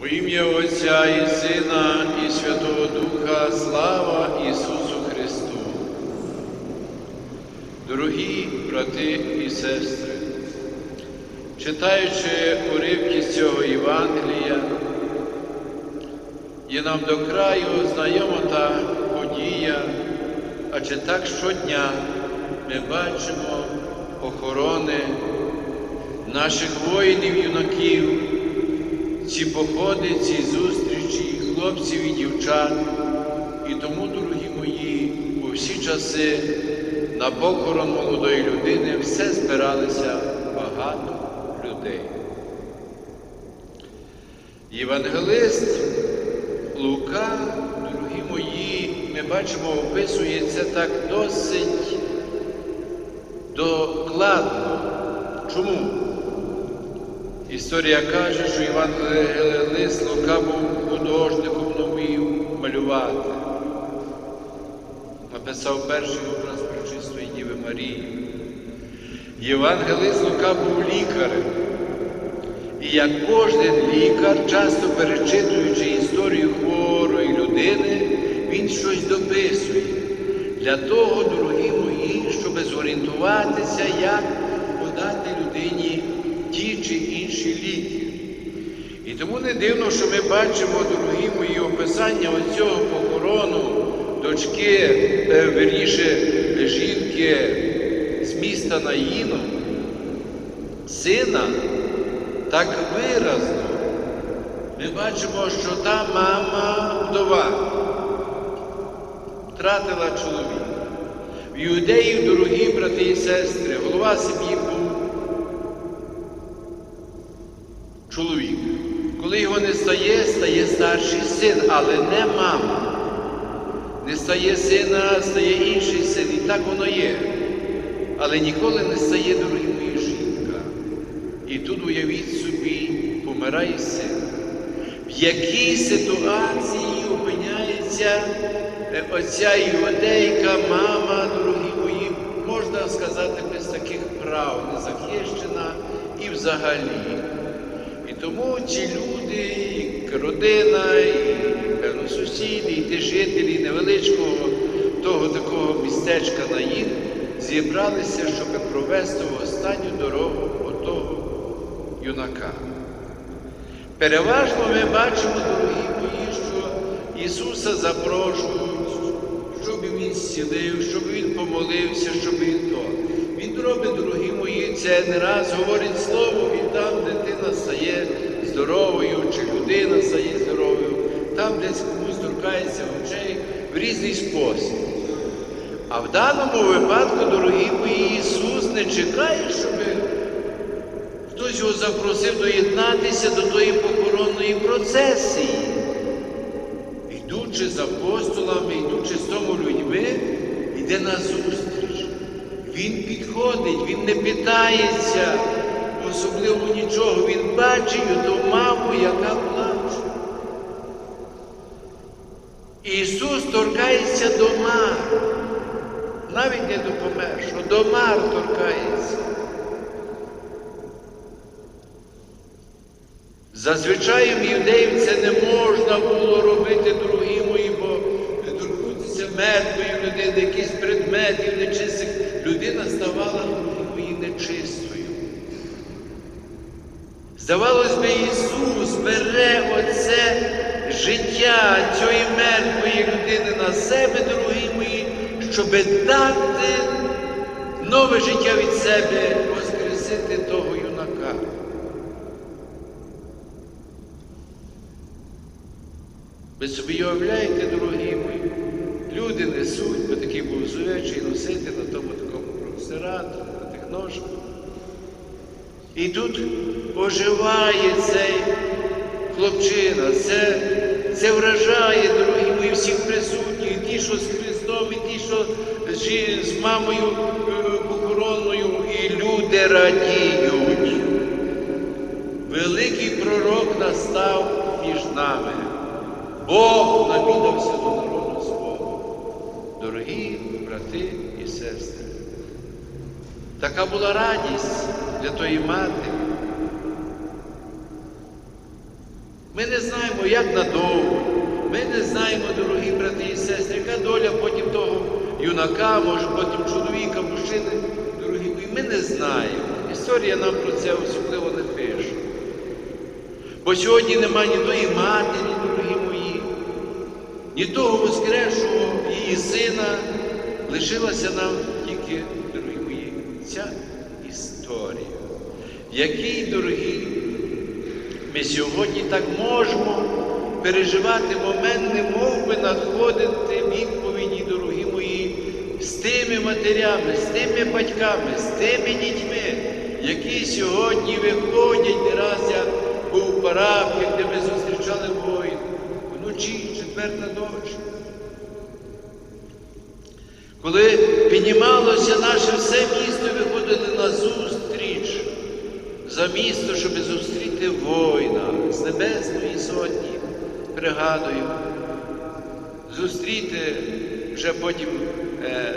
Во ім'я Отця і Сина, і Святого Духа, слава Ісусу Христу. Дорогі брати і сестри, читаючи уривки з цього Євангелія, є нам до краю знайома та подія, адже так щодня ми бачимо охорони наших воїнів-юнаків, ці походи, ці зустрічі, хлопців і дівчат. І тому, дорогі мої, у всі часи на похорон молодої людини все збиралися багато людей. Євангелист Лука, дорогі мої, ми бачимо, описує це так досить докладно. Чому? Історія каже, що Євангелист Лука був художником, но вмів малювати. Написав перший образ Пречистої Діви Марії. Євангелист Лука був лікарем. І як кожен лікар, часто перечитуючи історію хворої людини, він щось дописує. Для того, дорогі мої, щоб зорієнтуватися, як подати людині ті чи інші ліки. І тому не дивно, що ми бачимо, дорогі мої, описання оцього похорону дочки, е, верніше, жінки з міста Наїну, сина, так виразно. Ми бачимо, що та мама вдова втратила чоловіка. В юдеїв, дорогі брати і сестри, голова сім'ї був чоловік. Коли його не стає, стає старший син, але не мама. Не стає сина, стає інший син. І так воно є. Але ніколи не стає, мої, жінка. І тут уявіть собі, помирає син. В якій ситуації опиняється е, оця іудейка, мама, дорогі мої, можна сказати, без таких прав, незахищена і взагалі. Тому ці люди, і родина, і певно сусіди, і ті жителі невеличкого того такого містечка на їх зібралися, щоб провести в останню дорогу отого юнака. Переважно ми бачимо, дорогі мої, що Ісуса запрошують, щоб він зцілив, щоб Він помолився, щоб він то. Він робить, дорогі мої, це не раз говорить слово, там дитина стає здоровою, чи людина стає здоровою, там десь комусь торкається очей в різний спосіб. А в даному випадку, дорогі мої, Ісус не чекає, щоб хтось його запросив доєднатися до тої похоронної процесії. Йдучи з апостолами, йдучи з тому людьми, йде на зустріч. Він підходить, він не питається, особливо нічого. Він бачить ту маму, яка плаче. Ісус торкається до мар, навіть не до помершого, до мар торкається. Зазвичай юдеїв це не можна було робити, мої, бо торкнутися мертвої людини, якісь предметів нечистих, людина ставала, дорогі мої, нечистою. Здавалось би, Ісус бере оце життя цієї мертвої людини на себе, дорогі мої, щоб дати нове життя від себе, воскресити того юнака. Ви собі уявляєте, дорогі мої, люди несуть, бо такий був звичай носити на тому такому простираторі, на тих ножках. І тут оживає цей хлопчина, це, це вражає, дорогі мої, всіх присутніх, ті, що з Христом, і ті, що з, з мамою е, похоронною, і люди радіють. Великий пророк настав між нами. Бог навідався до народу свого. Дорогі брати і сестри. Така була радість для тої мати. Ми не знаємо, як надовго. Ми не знаємо, дорогі брати і сестри, яка доля потім того юнака, може потім чоловіка, мужчини, дорогі мої. Ми не знаємо. Історія нам про це особливо не пише. Бо сьогодні немає ні тої матері, дорогі мої, ні того воскресшого її сина. Лишилася нам тільки, дорогі мої, ця історія, в якій, дорогі, ми сьогодні так можемо переживати момент, не мов би надходити відповіді, дорогі мої, з тими матерями, з тими батьками, з тими дітьми, які сьогодні виходять, не раз я був в де ми зустрічали воїн, вночі, четверта ночі. Коли піднімалося наше все місто, за місто, щоб зустріти воїна з Небесної Сотні, пригадую, зустріти вже потім е,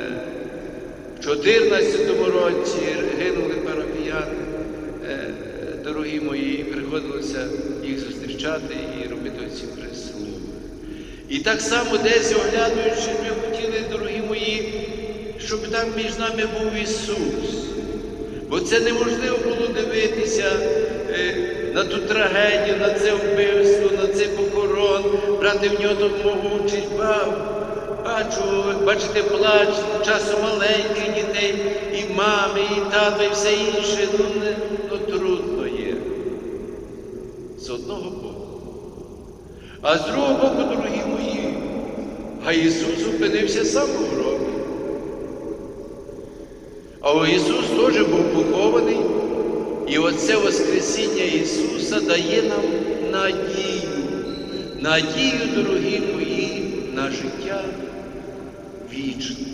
в 14 році гинули парафіяни, е, дорогі мої, і приходилося їх зустрічати і робити ці прислуги. І так само десь оглядуючи, ми хотіли, дорогі мої, щоб там між нами був Ісус. Бо це неможливо було дивитися е, на ту трагедію, на це вбивство, на цей похорон, брати в нього допомогу учить. Бачу, бачите, плач, часом маленьких дітей, і мами, і тато, і все інше. Ну, не, ну трудно є. З одного боку. А з другого боку, дорогі мої, а Ісус опинився сам у гробі. А Ісус теж був похований, і оце Воскресіння Ісуса дає нам надію, надію, дорогі мої, на життя вічне.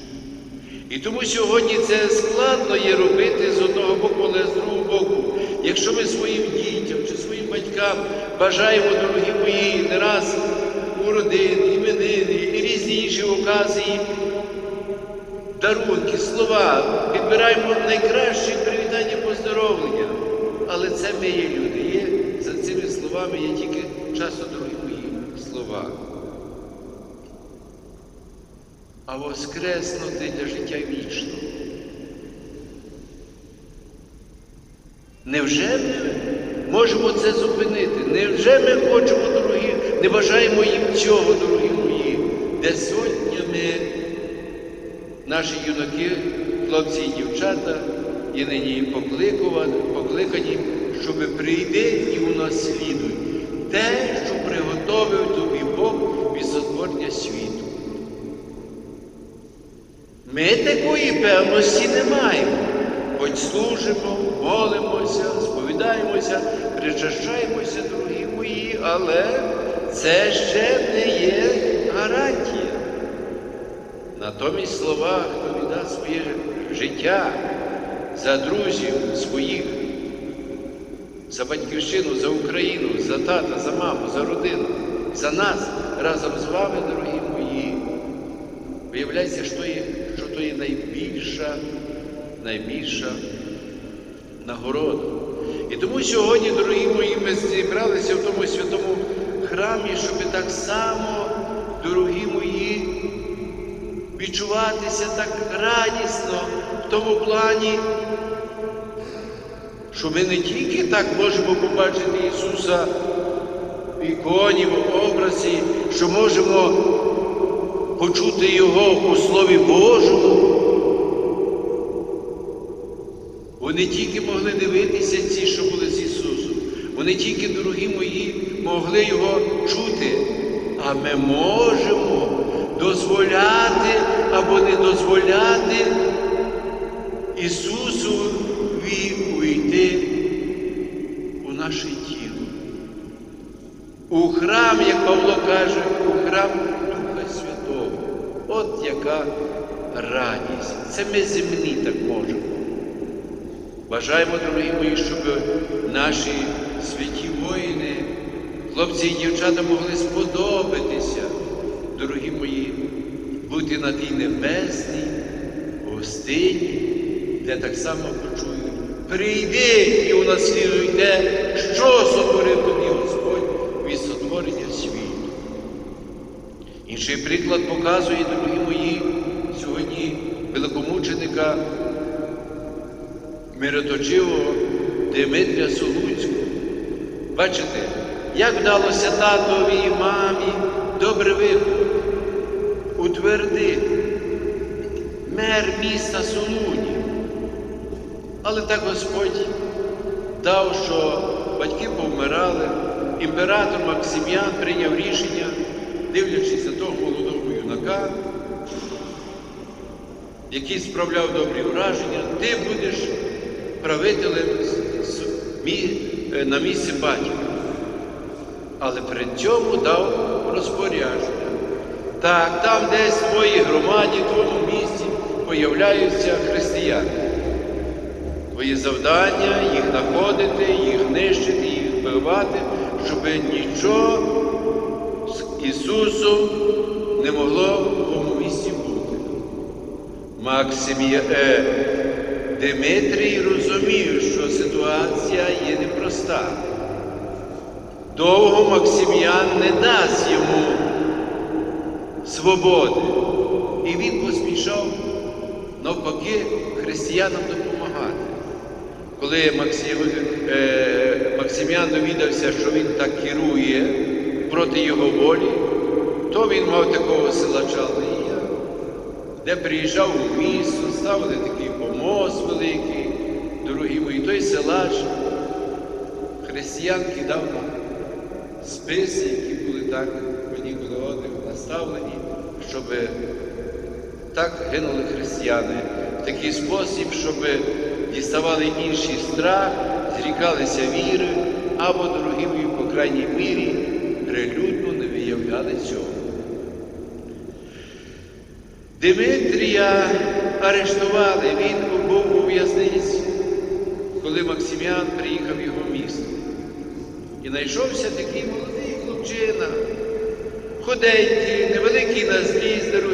І тому сьогодні це складно є робити з одного боку, але з другого боку. Якщо ми своїм дітям чи своїм батькам бажаємо, дорогі мої, не раз у родини, іменини і різні інші оказії, дарунки, слова, підбираємо найкращі привітання поздоровлення. Але це ми є люди. Є за цими словами є тільки часто, дорогі мої, слова. А воскреснути для життя вічного. Невже ми можемо це зупинити? Невже ми хочемо, дорогі, не бажаємо їм цього, дорогі мої, де сотнями наші юнаки, хлопці і дівчата є нині покликані, щоб прийди і унаслідуй те, що приготовив тобі Бог від сотворення світу. Ми такої певності не маємо. Хоч служимо, молимося, сповідаємося, причащаємося, дорогі мої, але це ще не є гарантія. Натомість слова, хто віддасть своє життя за друзів своїх, за батьківщину, за Україну, за тата, за маму, за родину, за нас разом з вами, дорогі мої, виявляється, що є, що то є найбільша, найбільша нагорода. І тому сьогодні, дорогі мої, ми зібралися в тому святому храмі, щоб так само, дорогі мої, відчуватися так радісно тому плані, що ми не тільки так можемо побачити Ісуса в іконі, в образі, що можемо почути Його у Слові Божому. Вони тільки могли дивитися ці, що були з Ісусом. Вони тільки, дорогі мої, могли Його чути. А ми можемо дозволяти або не дозволяти Ісусові увійти у наше тіло. У храм, як Павло каже, у храм Духа Святого. От яка радість. Це ми земні так можемо. Бажаємо, дорогі мої, щоб наші святі воїни, хлопці і дівчата могли сподобатися, дорогі мої, бути на тій небесній гостині, де так само почують. Прийди і унаслідуй те, що сотворив тобі Господь від сотворення. світу. Інший приклад показує, дорогі мої, сьогодні великомученика мироточивого Димитрія Солуцького. Бачите, як вдалося татові і мамі добре виховати, утвердити мер міста Солуні. Але так Господь дав, що батьки повмирали, імператор Максиміан прийняв рішення, дивлячись на того молодого юнака, який справляв добрі враження, ти будеш правителем е, на місці батька. Але при цьому дав розпорядження. Так, там десь в твоїй громаді, в твоєму місті появляються християни. Твоє завдання їх знаходити, їх нищити, їх вбивати, щоб нічого з Ісусом не могло в тому місці бути. Максимія е, Димитрій розумів, що ситуація є непроста. Довго Максиміан не дасть йому свободи. І він поспішав навпаки християнам допомагати. Коли Максим, е, Максиміан довідався, що він так керує проти його волі, то він мав такого силача Лия, де приїжджав у місто, ставили такий помост великий, дорогі мої, той силач християн кидав на списи, які були так мені наставлені, щоб так гинули християни такий спосіб, щоб діставали інший страх, зрікалися віри, або, мої, по крайній мірі, прилюдно не виявляли цього. Димитрія арештували, він був у в'язниці, коли Максиміан приїхав в його місто. І знайшовся такий молодий хлопчина, худенький, невеликий на мої,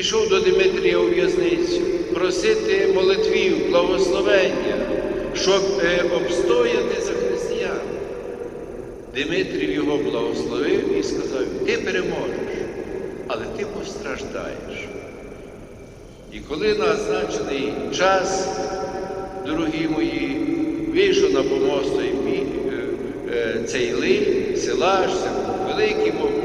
і прийшов до Димитрія у в'язницю просити молитвів, благословення, щоб е, обстояти за християн. Димитрій його благословив і сказав: ти переможеш, але ти постраждаєш. І коли назначений час, дорогі мої, вийшов на помост той мій, е, е, цей лий, селаж, це великий могутній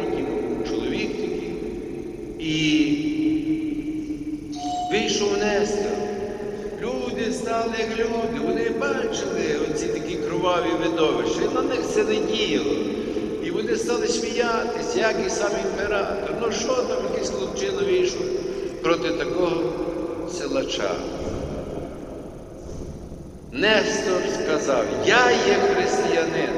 стали як люди, вони бачили оці такі кроваві видовища, і на них це не діяло. І вони стали сміятися, як і сам імператор. Ну що там, якийсь хлопчина вийшов проти такого силача. Нестор сказав, я є християнин.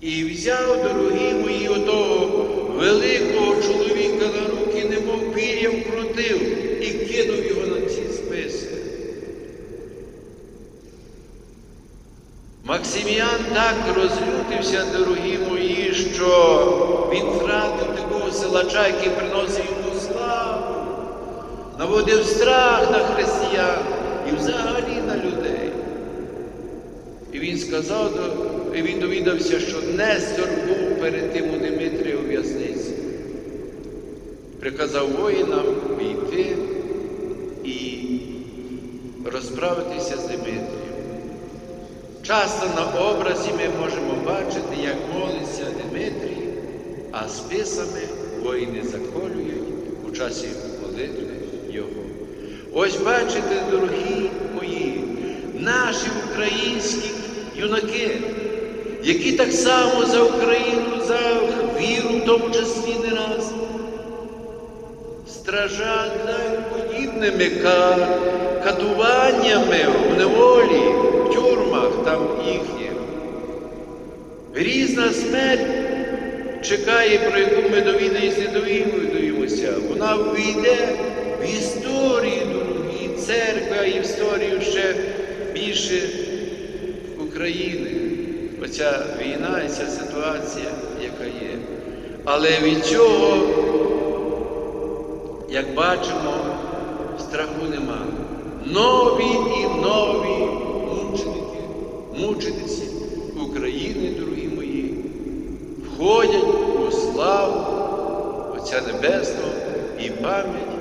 І взяв, дорогі мої, отого великого чоловіка на руки, немов пір'ям крутив і кинув його на ці списи. Максиміан так розлютився, дорогі мої, що він втратив такого силача, який приносив йому славу, наводив страх на християн і взагалі на людей. І він сказав, і він довідався, що Нестор був перед тим у Димитрія у в'язниці. Приказав воїнам війти і розправитися з Димитрієм. Часто на образі ми можемо бачити, як молиться Димитрій, а списами воїни заколюють у часі молитви його. Ось бачите, дорогі мої, наші українські юнаки, які так само за Україну, за віру, в тому числі не раз, страждають подібними ка- катуваннями в неволі, тюрмах там їхніх. Різна смерть чекає, про яку ми довідаємося, не довідуємося. Вона війде в історію, дорогі, церква і в історію ще більше України. Оця війна і ця ситуація, яка є. Але від цього, як бачимо, страху нема. Нові і нові мучениці України, дорогі мої, входять у славу Отця Небесного і пам'ять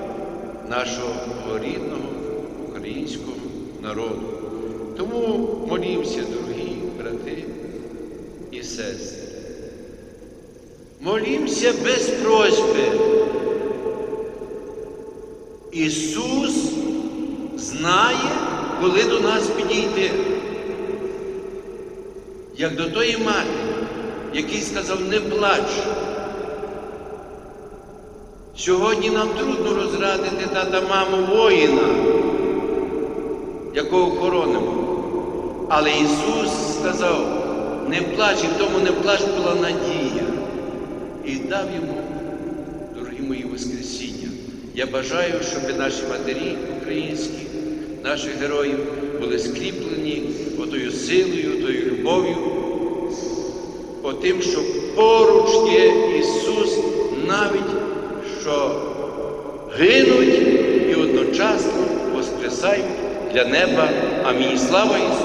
нашого рідного українського народу. Тому молімося, дорогі брати і сестри. Молімося без просьби. Ісус знає, коли до нас підійти. Як до тої матері, який сказав, не плач. Сьогодні нам трудно розрадити тата маму воїна, якого хоронимо. Але Ісус сказав, не плач, і в тому не плач була надія. І дав йому, дорогі мої, Воскресіння. Я бажаю, щоб наші матері українські, наші герої були скріплені отою силою, тою любов'ю, отим, що поруч є Ісус, навіть що гинуть і одночасно воскресають для неба. Амінь. Слава Ісусу!